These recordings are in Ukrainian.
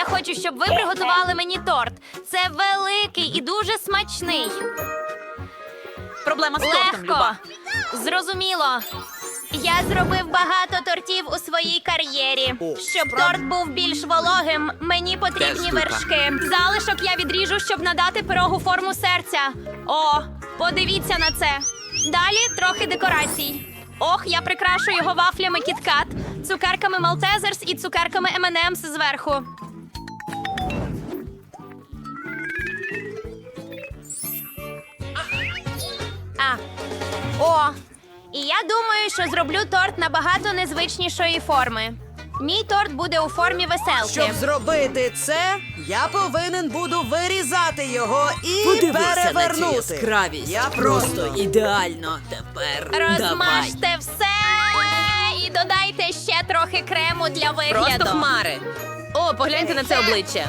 я хочу, щоб ви приготували мені торт. Це великий і дуже смачний. Проблема з тортом, Легко. Люба. Зрозуміло. Я зробив багато тортів у своїй кар'єрі. Щоб торт був більш вологим, мені потрібні вершки. Залишок я відріжу, щоб надати пирогу форму серця. О, подивіться на це. Далі трохи декорацій. Ох, я прикрашу його вафлями кіткат, цукерками Малтезерс і цукерками M&M's зверху. А. О, і я думаю, що зроблю торт набагато незвичнішої форми. Мій торт буде у формі веселки. Щоб зробити це, я повинен буду вирізати його і Подивися на цю перевернути. яскравість. Я просто просто ідеально. Тепер давай. Розмажте все і додайте ще трохи крему для вигляду. Просто хмари. О, погляньте на це обличчя.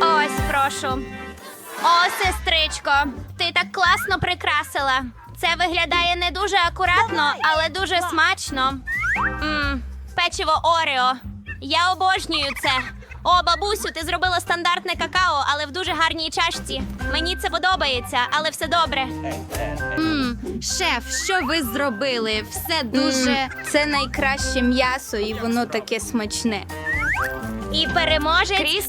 Ось, прошу. О, сестричко, ти так класно прикрасила. Це виглядає не дуже акуратно, але дуже смачно. Мм, печиво Орео. Я обожнюю це. О, бабусю, ти зробила стандартне какао, але в дуже гарній чашці. Мені це подобається, але все добре. М, шеф, що ви зробили? Все дуже. Це найкраще м'ясо, і воно таке смачне. І переможе Кріс,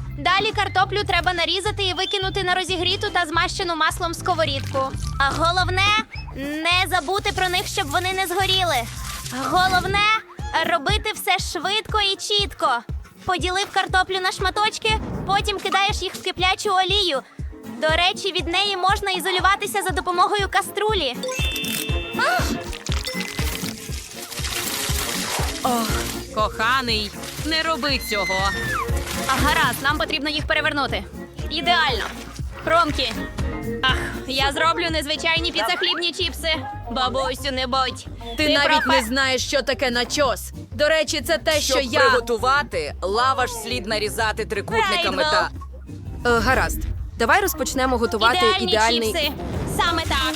Далі картоплю треба нарізати і викинути на розігріту та змащену маслом сковорідку. А головне не забути про них, щоб вони не згоріли. Головне робити все швидко і чітко. Поділив картоплю на шматочки, потім кидаєш їх в киплячу олію. До речі, від неї можна ізолюватися за допомогою каструлі. Коханий, не роби цього. А гаразд, нам потрібно їх перевернути. Ідеально. Хромкі. Ах, я зроблю незвичайні піцахлібні чіпси. Бабусю, не будь. Ти, навіть профе- не знаєш, що таке начос. До речі, це те, що Щоб я. приготувати, лаваш слід нарізати трикутниками та. Е, гаразд. Давай розпочнемо готувати Ідеальні ідеальний. чіпси. Саме так.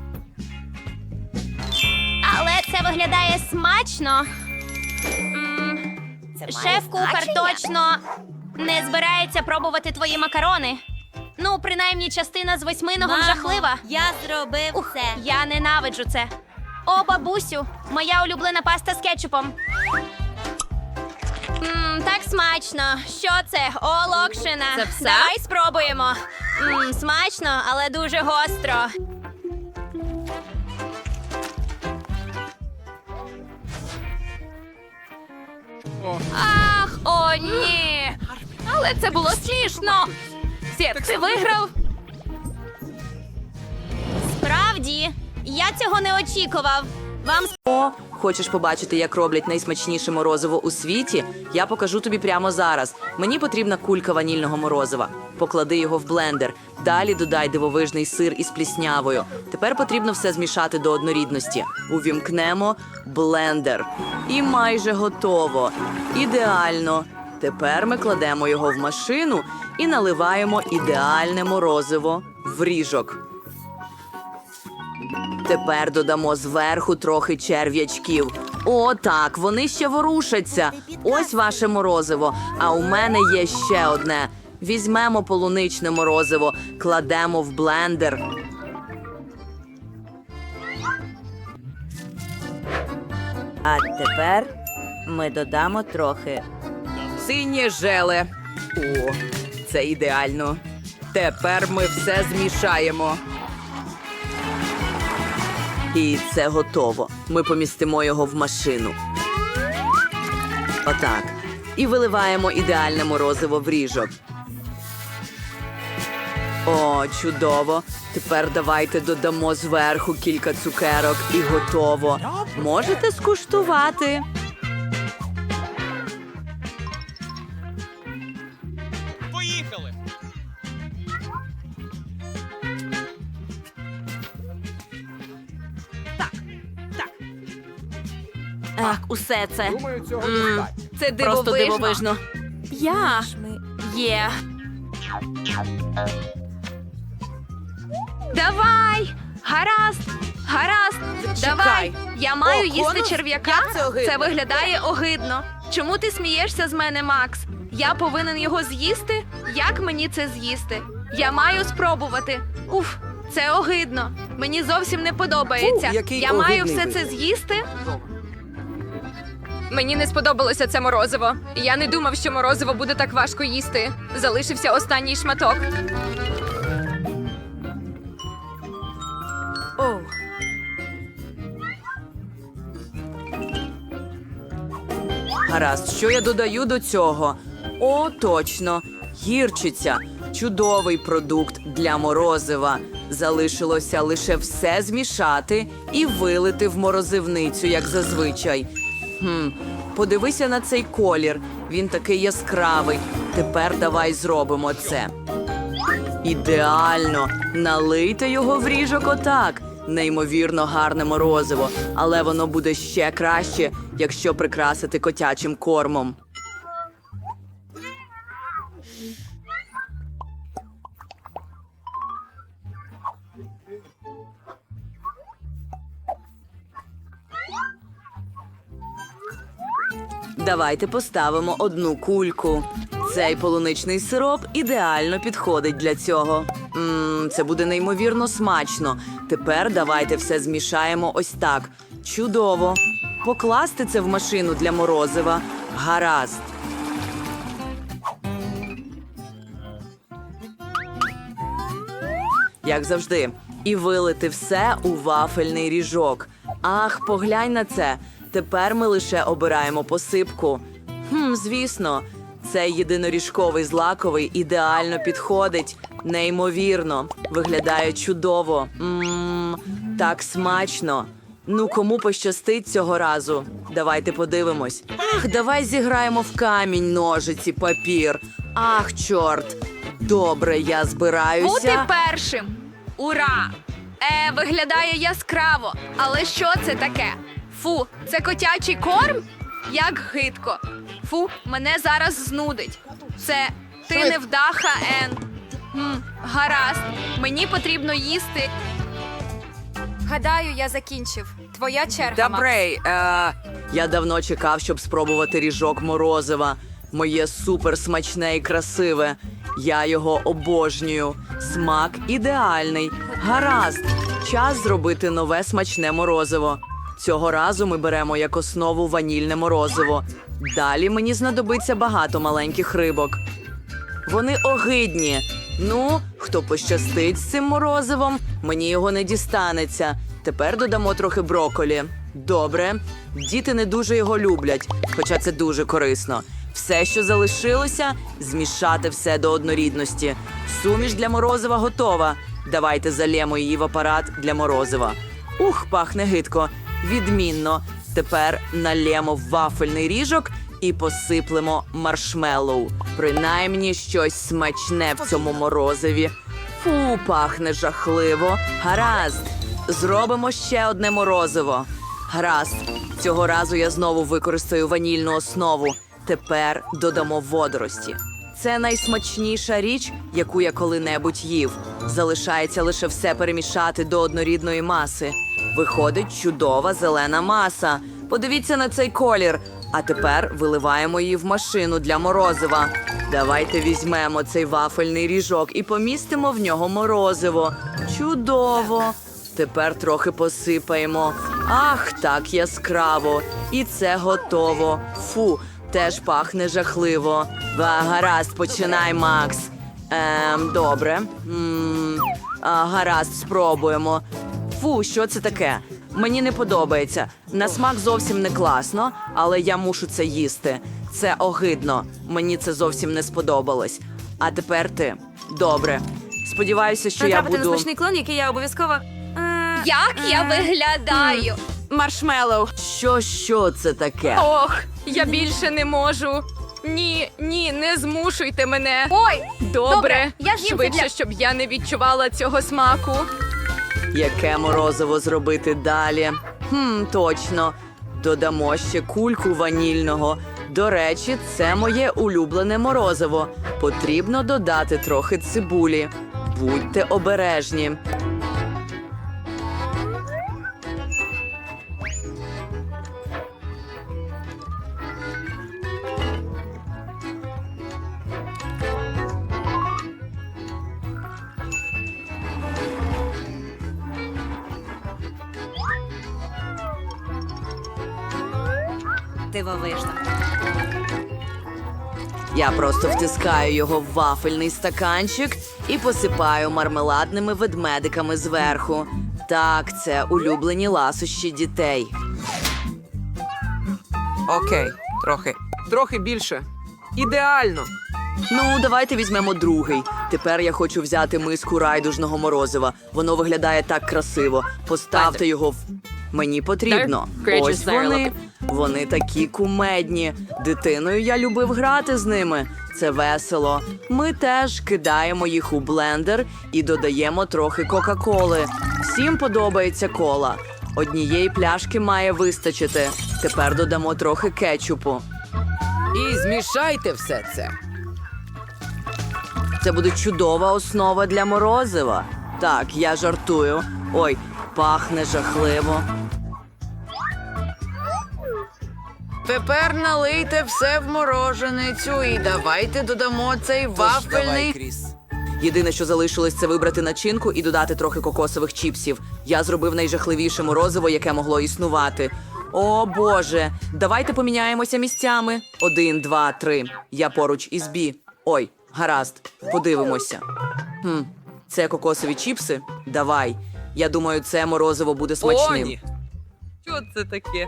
Але це виглядає смачно. Шеф-кухар точно не збирається пробувати твої макарони. Ну, принаймні, частина з восьминого жахлива. Я зробив Ух, це. я ненавиджу це. О, бабусю, моя улюблена паста з кетчупом. Мм, так смачно. Що це? О, локшина. Це все? Давай спробуємо. Мм, смачно, але дуже гостро. Ах, о, ні. Але це було смішно. Сєп, ти виграв? Справді, я цього не очікував. Вам О, хочеш побачити, як роблять найсмачніше морозиво у світі? Я покажу тобі прямо зараз. Мені потрібна кулька ванільного морозива. Поклади його в блендер. Далі додай дивовижний сир із пліснявою. Тепер потрібно все змішати до однорідності. Увімкнемо блендер. І майже готово. Ідеально. Тепер ми кладемо його в машину і наливаємо ідеальне морозиво в ріжок. Тепер додамо зверху трохи черв'ячків. О, так, вони ще ворушаться. Ось ваше морозиво. А у мене є ще одне. Візьмемо полуничне морозиво, кладемо в блендер. А тепер ми додамо трохи. Синє желе. О, це ідеально. Тепер ми все змішаємо. І це готово. Ми помістимо його в машину. Отак. І виливаємо ідеальне морозиво в ріжок. О, чудово. Тепер давайте додамо зверху кілька цукерок і готово. Можете скуштувати. Усе це. Думаю, Це Просто дивовижно. Я є. Давай! Гаразд! Гаразд! Давай! Я маю О, їсти конус? черв'яка. Як це огидно? Виглядає огидно. Чому ти смієшся з мене, Макс? Я повинен його з'їсти? Як мені це з'їсти? Я маю спробувати. Уф, це огидно. Мені зовсім не подобається. Фу, який Я маю огидний все це з'їсти. Мені не сподобалося це морозиво. Я не думав, що морозиво буде так важко їсти. Залишився останній шматок. Оу. Гаразд, що я додаю до цього? О, точно, гірчиця. Чудовий продукт для морозива. Залишилося лише все змішати і вилити в морозивницю, як зазвичай. Хм, подивися на цей колір. Він такий яскравий. Тепер давай зробимо це. Ідеально! Налийте його в ріжок отак. Неймовірно гарне морозиво, але воно буде ще краще, якщо прикрасити котячим кормом. Давайте поставимо одну кульку. Цей полуничний сироп ідеально підходить для цього. Мм, це буде неймовірно смачно. Тепер давайте все змішаємо ось так. Чудово. Покласти це в машину для морозива. Гаразд. Як завжди, і вилити все у вафельний ріжок. Ах, поглянь на це. Тепер ми лише обираємо посипку. Хм, звісно, цей єдиноріжковий злаковий ідеально підходить. Неймовірно, виглядає чудово. Мм, так смачно. Ну, кому пощастить цього разу? Давайте подивимось. Ах, давай зіграємо в камінь, ножиці, папір. Ах, чорт. Добре, я збираюся. Бути першим. Ура! Е, виглядає яскраво. Але що це таке? Фу, це котячий корм? Як гидко. Фу, мене зараз знудить. Це ти невдаха, Ен. М, гаразд, мені потрібно їсти. Гадаю, я закінчив. Твоя черга. Добрей, е, я давно чекав, щоб спробувати ріжок морозива. Моє супер смачне і красиве. Я його обожнюю. Смак ідеальний. Гаразд. Час зробити нове смачне морозиво. Цього разу ми беремо як основу ванільне морозиво. Далі мені знадобиться багато маленьких рибок. Вони огидні. Ну, хто пощастить з цим морозивом, мені його не дістанеться. Тепер додамо трохи броколі. Добре. Діти не дуже його люблять, хоча це дуже корисно. Все, що залишилося, змішати все до однорідності. Суміш для морозива готова. Давайте залємо її в апарат для морозива. Ух, пахне гидко. Відмінно. Тепер налємо вафельний ріжок і посиплемо маршмеллоу. Принаймні щось смачне в цьому морозиві. Фу, пахне жахливо. Гаразд. Зробимо ще одне морозиво. Гаразд. Цього разу я знову використаю ванільну основу. Тепер додамо водорості. Це найсмачніша річ, яку я коли-небудь їв. Залишається лише все перемішати до однорідної маси. Виходить чудова зелена маса. Подивіться на цей колір. А тепер виливаємо її в машину для морозива. Давайте візьмемо цей вафельний ріжок і помістимо в нього морозиво. Чудово! Тепер трохи посипаємо. Ах, так яскраво. І це готово. Фу, теж пахне жахливо. Ва, гаразд, починай, Макс. Ем, добре. м а, гаразд, спробуємо. Фу, що це таке? Мені не подобається. На смак зовсім не класно, але я мушу це їсти. Це огидно. Мені це зовсім не сподобалось. А тепер ти. Добре. Сподіваюся, що я Натрапити на смачний клон, який я обов'язково. Е, Як я виглядаю? Маршмеллоу. що, що це таке? Ох, я більше не можу. Ні, ні, не змушуйте мене. Ой, добре. Добре, я це Швидше, для- щоб я не відчувала цього смаку. Яке морозиво зробити далі? Хм, точно. Додамо ще кульку ванільного. До речі, це моє улюблене морозиво. Потрібно додати трохи цибулі. Будьте обережні. Дивовижно. Я просто втискаю його в вафельний стаканчик і посипаю мармеладними ведмедиками зверху. Так, це улюблені ласощі дітей. Окей, трохи. Трохи більше. Ідеально. Ну, давайте візьмемо другий. Тепер я хочу взяти миску райдужного морозива. Воно виглядає так красиво. Поставте його в. Мені потрібно. Ось вони. Вони такі кумедні. Дитиною я любив грати з ними. Це весело. Ми теж кидаємо їх у блендер і додаємо трохи Кока-Коли. Всім подобається кола. Однієї пляшки має вистачити. Тепер додамо трохи кетчупу. І змішайте все це. Це буде чудова основа для морозива. Так, я жартую. Ой, пахне жахливо. Тепер налийте все в мороженицю і давайте додамо цей вафельний. Кріс. Єдине, що залишилось, це вибрати начинку і додати трохи кокосових чіпсів. Я зробив найжахливіше морозиво, яке могло існувати. О Боже, давайте поміняємося місцями. Один, два, три. Я поруч із Бі. Ой, гаразд, подивимося. Хм, це кокосові чіпси? Давай. Я думаю, це морозиво буде смачним. О, ні. Що це таке?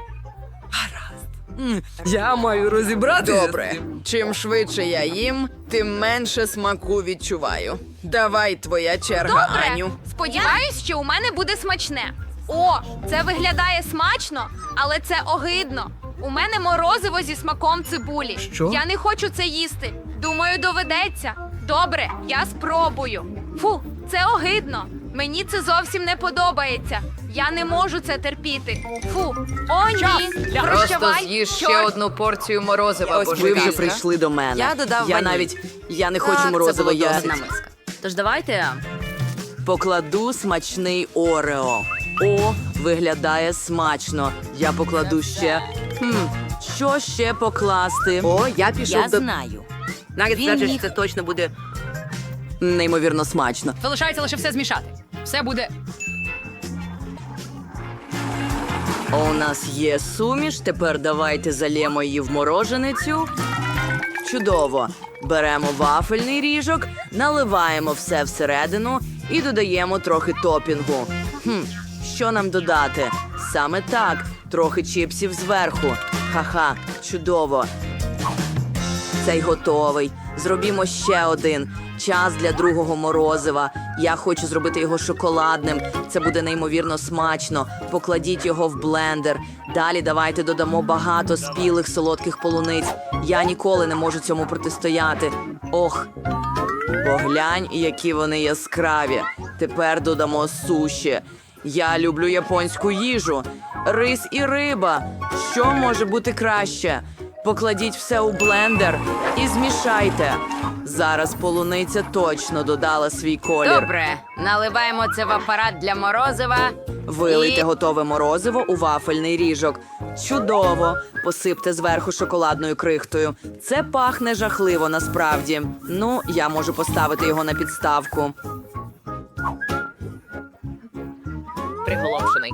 Я маю розібратися. Добре. Чим швидше я їм, тим менше смаку відчуваю. Давай, твоя черга, Аню. Сподіваюсь, що у мене буде смачне. О, це виглядає смачно, але це огидно. У мене морозиво зі смаком цибулі. Що? Я не хочу це їсти. Думаю, доведеться. Добре, я спробую. Фу, це огидно. Мені це зовсім не подобається. Я не можу це терпіти. Фу, о ні. Прощавай. з'їж ще чорт. одну порцію морозива, Ось ви вже прийшли до мене. Я додав Я ваніль. навіть я не хочу Так, морозиво миска. Тож давайте. Покладу смачний Орео. О, виглядає смачно. Я покладу ще. Хм, що ще покласти? О, я пішов Я до. знаю. Навіть Він скажеш, міг- це точно буде. Неймовірно смачно. Залишається лише все змішати. Все буде. У нас є суміш. Тепер давайте залємо її в мороженицю. Чудово. Беремо вафельний ріжок, наливаємо все всередину і додаємо трохи топінгу. Хм, що нам додати? Саме так, трохи чіпсів зверху. Ха-ха, чудово. Цей готовий. Зробімо ще один. Час для другого морозива. Я хочу зробити його шоколадним. Це буде неймовірно смачно. Покладіть його в блендер. Далі давайте додамо багато спілих солодких полуниць. Я ніколи не можу цьому протистояти. Ох, поглянь, які вони яскраві. Тепер додамо суші. Я люблю японську їжу. Рис і риба. Що може бути краще? Покладіть все у блендер і змішайте. Зараз полуниця точно додала свій колір. Добре, наливаємо це в апарат для морозива. Вилийте І- готове морозиво у вафельний ріжок. Чудово! Посипте зверху шоколадною крихтою. Це пахне жахливо насправді. Ну, я можу поставити його на підставку. Приголомшений.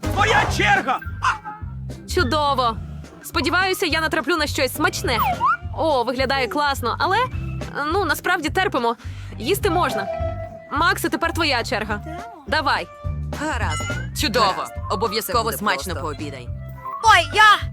Твоя черга! Чудово! Сподіваюся, я натраплю на щось смачне. О, виглядає класно, але ну насправді терпимо. Їсти можна. Макси, тепер твоя черга. Давай. Гаразд. Чудово. Обов'язково смачно пообідай. Ой, я!